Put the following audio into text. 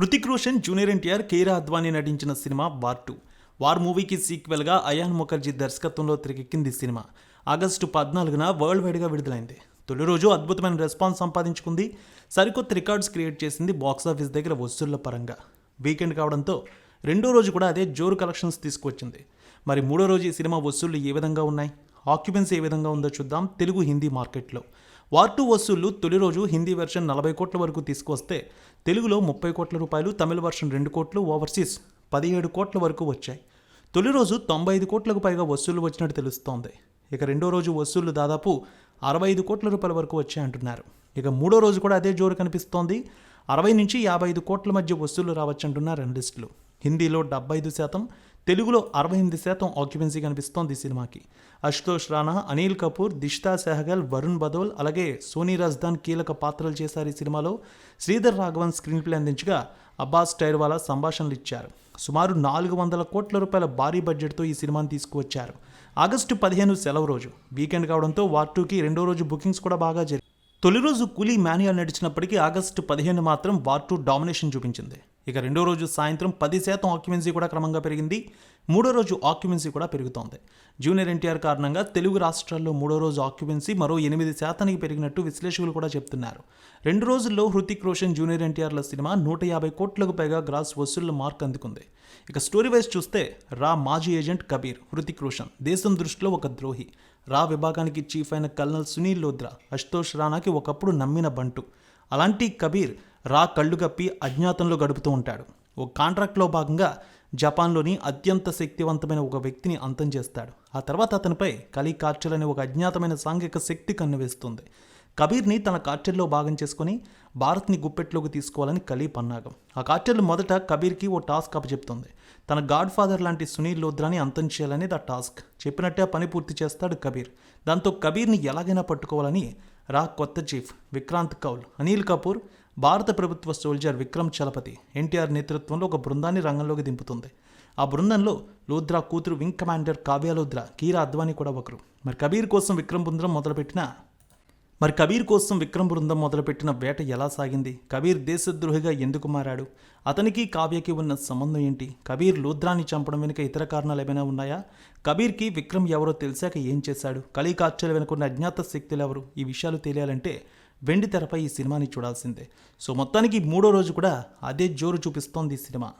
Hrithik Roshan junior NTR Kiara Advani నటించిన సినిమా war two. War మూవీకి సీక్వెల్గా అయాన్ ముఖర్జీ దర్శకత్వంలో తెరకెక్కింది సినిమా. ఆగస్టు పద్నాలుగున వరల్డ్ వైడ్గా విడుదలైంది. తొలి రోజు అద్భుతమైన రెస్పాన్స్ సంపాదించుకుంది. సరికొత్త రికార్డ్స్ క్రియేట్ చేసింది బాక్సాఫీస్ దగ్గర వసూళ్ళ పరంగా. వీకెండ్ కావడంతో రెండో రోజు కూడా అదే జోరు కలెక్షన్స్ తీసుకొచ్చింది మరి మూడో రోజు ఈ సినిమా వసూళ్ళు ఏ విధంగా ఉన్నాయి? ఆక్యుపెన్సీ ఏ విధంగా ఉందో చూద్దాం. తెలుగు హిందీ మార్కెట్లో. వార్ టూ వసూళ్ళు తొలి రోజు హిందీ వెర్షన్ నలభై కోట్ల వరకు తీసుకొస్తే తెలుగులో ముప్పై కోట్ల రూపాయలు తమిళ వెర్షన్ రెండు కోట్లు ఓవర్సీస్ పదిహేడు కోట్ల వరకు వచ్చాయి. తొలి రోజు తొంభై ఐదు కోట్లకు పైగా వసూళ్ళు వచ్చినట్టు తెలుస్తోంది. ఇక రెండో రోజు వసూళ్ళు దాదాపు అరవై ఐదు కోట్ల రూపాయల వరకు వచ్చాయంటున్నారు ఇక మూడో రోజు కూడా అదే జోరు కనిపిస్తోంది. అరవై నుంచి యాభై ఐదు కోట్ల మధ్య వసూళ్ళు రావచ్చంటున్నారు అనలిస్టులు. హిందీలో డెబ్బై ఐదు శాతం తెలుగులో అరవై ఎనిమిది శాతం ఆక్యుపెన్సీ కనిపిస్తోంది ఈ సినిమాకి. అశుతోష్ రాణా అనిల్ కపూర్ దిష్తా సెహగల్ వరుణ్ బదోల్ అలాగే సోనీ రాజ్దాన్ కీలక పాత్రలు చేశారు ఈ సినిమాలో. శ్రీధర్ రాఘవన్ స్క్రీన్ ప్లే అందించగా అబ్బాస్ టైర్వాలా సంభాషణలు ఇచ్చారు. సుమారు నాలుగు వందల కోట్ల రూపాయల భారీ బడ్జెట్తో ఈ సినిమాని తీసుకువచ్చారు. ఆగస్టు పదిహేను సెలవు రోజు. వీకెండ్ కావడంతో వార్ టూకి రెండో రోజు బుకింగ్స్ కూడా బాగా జరిగాయి. తొలి రోజు కూలీ మాన్యువల్ నడిచినప్పటికీ ఆగస్టు పదిహేను మాత్రం వార్ టూ డామినేషన్ చూపించింది. ఇక రెండో రోజు సాయంత్రం పది శాతం ఆక్యుమెన్సీ కూడా క్రమంగా పెరిగింది. మూడో రోజు ఆక్యుమెన్సీ కూడా పెరుగుతోంది. జూనియర్ ఎన్టీఆర్ కారణంగా తెలుగు రాష్ట్రాల్లో మూడో రోజు ఆక్యుపెన్సీ మరో ఎనిమిది శాతానికి పెరిగినట్టు విశ్లేషకులు కూడా చెప్తున్నారు. రెండు రోజుల్లో హృతిక్ రోషన్ జూనియర్ ఎన్టీఆర్ల సినిమా నూట యాభై కోట్లకు పైగా గ్రాస్ వసూళ్ళ మార్క్ అందుకుంది. ఇక స్టోరీ వైజ్ చూస్తే రా మాజీ ఏజెంట్ కబీర్ హృతిక్ రోషన్ దేశం దృష్టిలో ఒక ద్రోహి. రా విభాగానికి చీఫ్ అయిన కల్నల్ సునీల్ లోద్రా అశుతోష్ రాణాకి ఒకప్పుడు నమ్మిన బంటు. అలాంటి కబీర్ రా కళ్ళు కప్పి అజ్ఞాతంలో గడుపుతూ ఉంటాడు. ఓ కాంట్రాక్ట్లో భాగంగా జపాన్లోని అత్యంత శక్తివంతమైన ఒక వ్యక్తిని అంతం చేస్తాడు. ఆ తర్వాత అతనిపై కలీ కార్చల్ అనే ఒక అజ్ఞాతమైన సాంఘిక శక్తి కన్నువేస్తుంది. కబీర్ని తన కార్చెల్లో భాగం చేసుకుని భారత్ని గుప్పెట్లోకి తీసుకోవాలని కలీ పన్నాగం. ఆ కార్టెల్ మొదట కబీర్కి ఓ టాస్క్ అప్పచెప్తుంది. తన గాడ్ ఫాదర్ లాంటి సునీల్ లోద్రాని అంతం చేయాలనేది ఆ టాస్క్. చెప్పినట్టే పని పూర్తి చేస్తాడు కబీర్. దాంతో కబీర్ని ఎలాగైనా పట్టుకోవాలని రా కొత్త చీఫ్ విక్రాంత్ కౌల్ అనిల్ కపూర్ భారత ప్రభుత్వ సోల్జర్ విక్రమ్ చలపతి ఎన్టీఆర్ నేతృత్వంలో ఒక బృందాన్ని రంగంలోకి దింపుతుంది. ఆ బృందంలో లోద్రా కూతురు వింగ్ కమాండర్ కావ్యలోద్ర కీరా అద్వానీ కూడా ఒకరు. మరి కబీర్ కోసం విక్రమ్ బృందం మొదలుపెట్టిన మరి కబీర్ కోసం విక్రమ్ బృందం మొదలుపెట్టిన వేట ఎలా సాగింది? కబీర్ దేశద్రోహిగా ఎందుకు మారాడు? అతనికి కావ్యకి ఉన్న సంబంధం ఏంటి? కబీర్ లూద్రాన్ని చంపడం వెనుక ఇతర కారణాలు ఏమైనా ఉన్నాయా? కబీర్కి విక్రమ్ ఎవరో తెలిసాక ఏం చేశాడు? కలీ కార్చలు వెనుకున్న అజ్ఞాత శక్తులు ఎవరు? ఈ విషయాలు తెలియాలంటే వెండి తెరపై ఈ సినిమాని చూడాల్సిందే. సో మొత్తానికి మూడో రోజు కూడా అదే జోరు చూపిస్తోంది ఈ సినిమా.